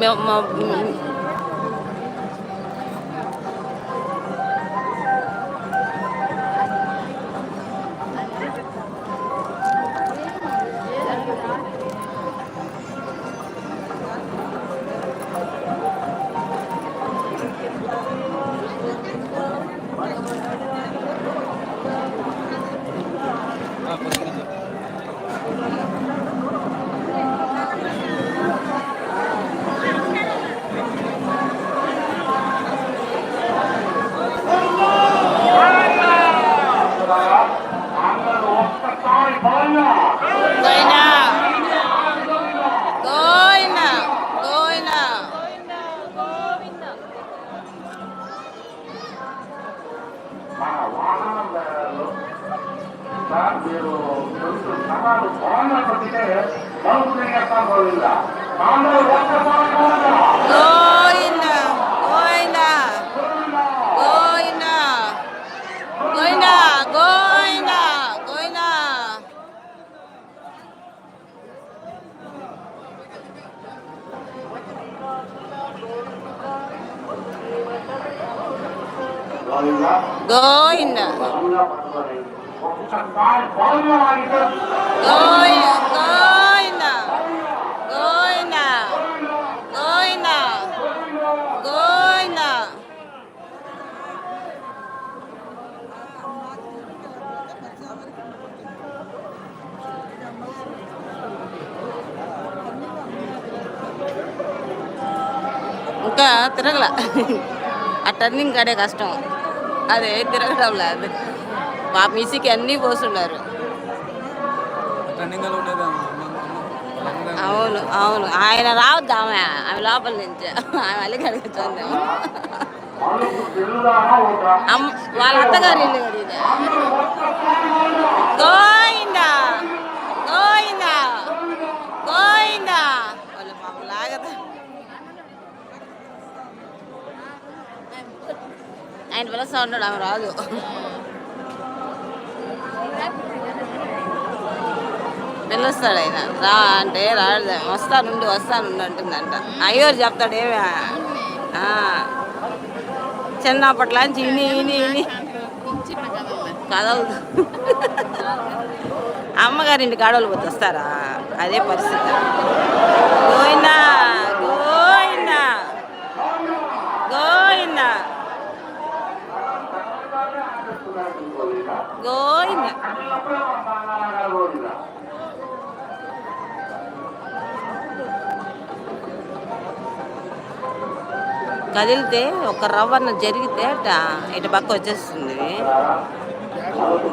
没有猫嗯 Goinda. Goinda. ఆ turning కాడే కష్టం. అదే తిరగడం లేదు మా మిసికి అన్నీ ఉండేది? అవును అవును. ఆయన రావద్దు ఆమె. ఆమె లోపల నుంచి. ఆమె అల్లికి అమ్మ వాళ్ళ అత్తగారు ఇల్లు కదా ఆయన పిలుస్తా ఉన్నాడు ఆమె రాదు. పిలుస్తాడు ఆయన. రా అంటే రాడు వస్తానుండి వస్తానుండి అంటుందంట. అయ్యోరు చెప్తాడు ఏమి? ఆ. చిన్నప్పట్లోంచి ఇని ఇని ఇని కదలదు. అమ్మగారింటి కాడోళ్ళు పోతే వస్తారా? అదే పరిస్థితి. పోయినా పోయిందా కదిలితే ఒక రవ్వన్న జరిగితే అట ఇటు పక్క వచ్చేస్తుంది. అలుపు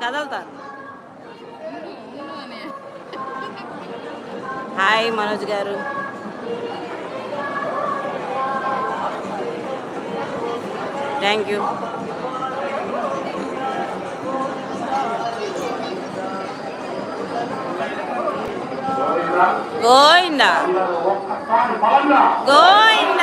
కదలుతాను హాయ్ మనోజ్ గారు థ్యాంక్ యూ పోయిందా గోయిందా అందరూ ఒక్కసారి బలంగా గోయిందా గోయిందా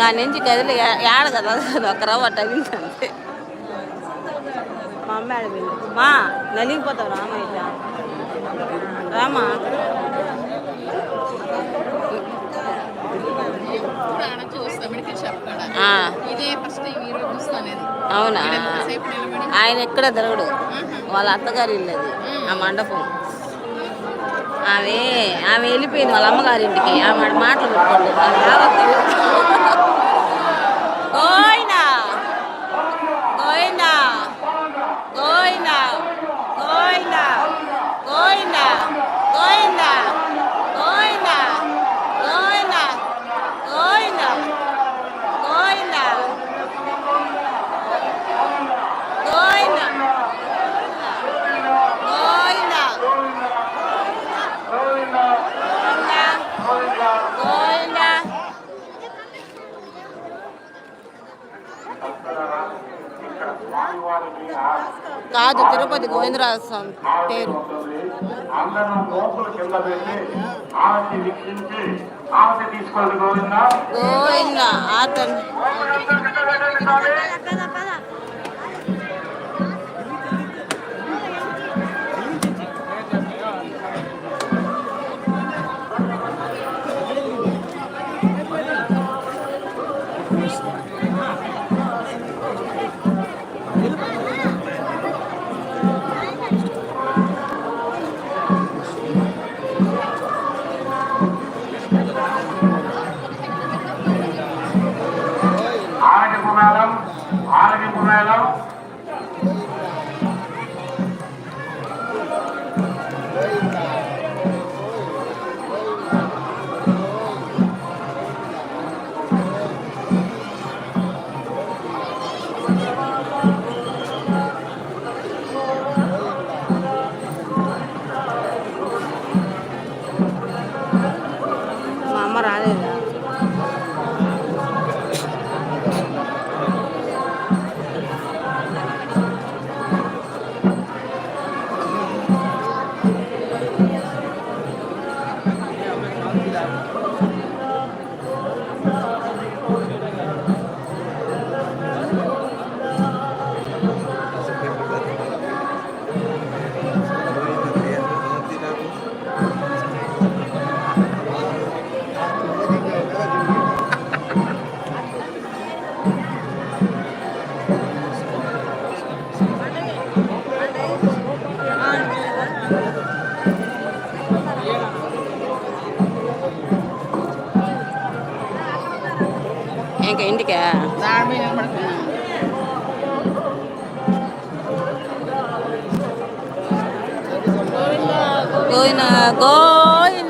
దాని నుంచి గదిలో ఏడ కదా ఒక రవ్వ అంతే. మా అమ్మ ఆడపిల్ల మా నలిగిపోతావు రామా అవునా? ఆయన ఎక్కడ తిరగడు వాళ్ళ అత్తగారు వెళ్ళేది ఆ మండపం. ఆమె ఆమె వెళ్ళిపోయింది వాళ్ళ అమ్మగారింటికి ఆమె మాటలు పెట్టుకోండి เอ้ย తిరుపతి గోవిందరాజ స్వామి పేరు అందరూ మోపులు పురాణం ఆరవి పురాణం Goi na goi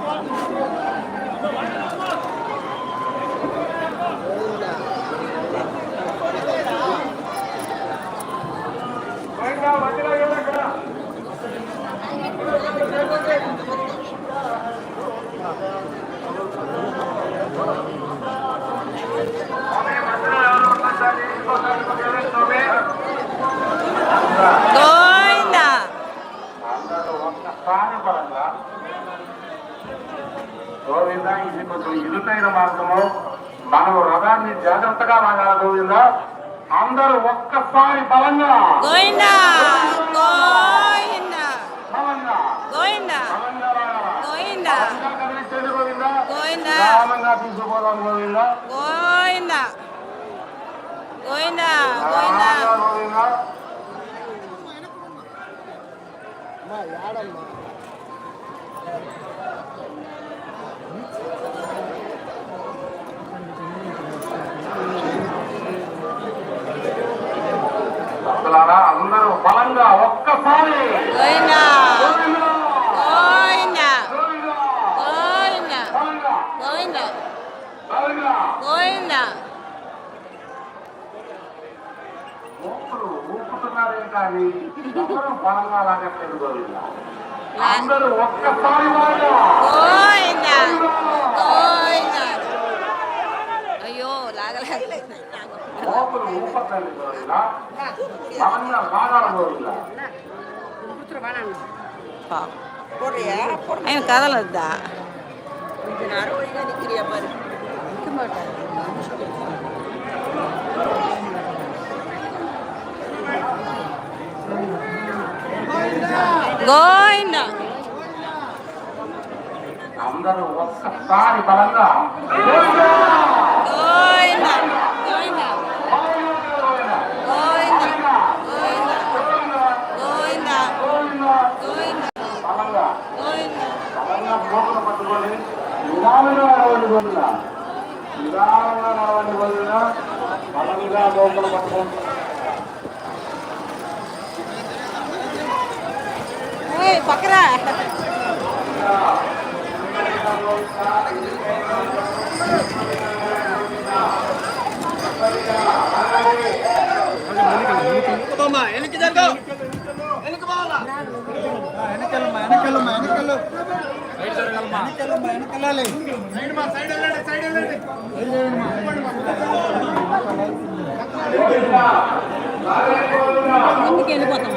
స్థానపరంగా గోవింద ఇది కొంచెం ఇరుకైన మార్గము. మనం రథాన్ని జాగ్రత్తగా వాడాలి గోవింద? అందరూ ఒక్కసారి బలంగా. గోవిందా గోవిందా గోవిందా గోవిందా గోవిందా? రామంగా తీసుకుపోదాం గోవిందా? గోవిందా గోవిందా గోవిందా. గోవిందా? అందరూ బలంగా ఒక్కసారి వస్తున్నారు కానీ అందరూ బలంగా లాగట్లేదు గోవిందా అందరూ ఒక్కసారి అయ్యో లాగలేదు లోపల ఊపకండి గోవిందా బలంగా లాగాలి గోవిందా ఆయన కదలద్దా நிற்கிறியா பாரு நிற்க மாட்டாங்க గోవింద అందరూ ఒక్కసారి బలంగా. గోవింద గోవింద నిదానంగా నడవండి బదులుగా నిదానంగా నడవండి బదులుగా బలంగా. లోపల పట్టుకోండి పక్కరా. వెనక్కి జరుగు. వెనక్కి పోవాలా? వెనకెళ్ళమ్మా వెనకెళ్ళమ్మా వెనకెళ్ళు వెనకెళ్ళమ్మా వెనకెళ్ళాలి సైడ్ మా సైడ్ వెళ్ళండి సైడ్ వెళ్ళండి ముందుకు వెళ్ళిపోతాం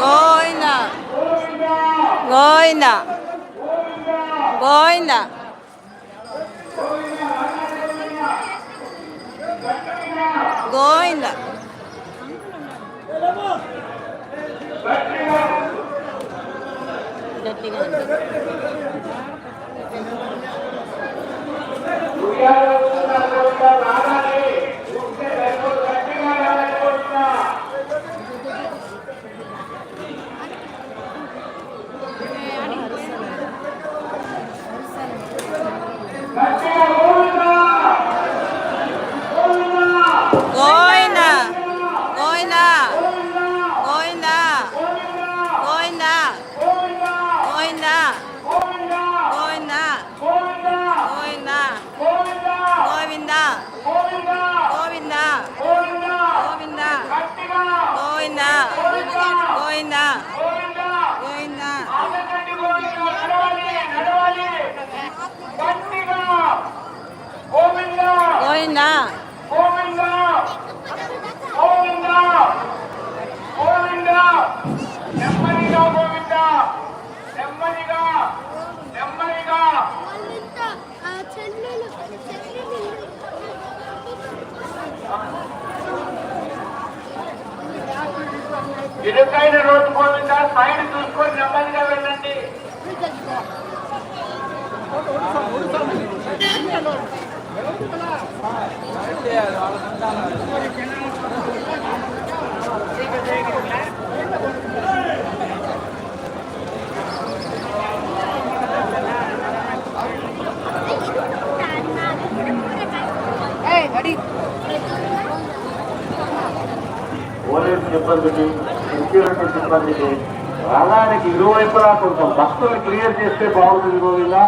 గోవిందా గోవిందా గోవిందా గోవిందా గోవిందా గట్టిగా అయిపోయిందా ఇరుకైన రోడ్డు గోవింద సైడ్ చూసుకొని నెమ్మదిగా వెళ్ళండి. సెక్యూరిటీ సిబ్బందికి రథానికి ఇరువైపులా కొంచెం భక్తులు క్లియర్ చేస్తే బాగుంటుంది గోవిందా?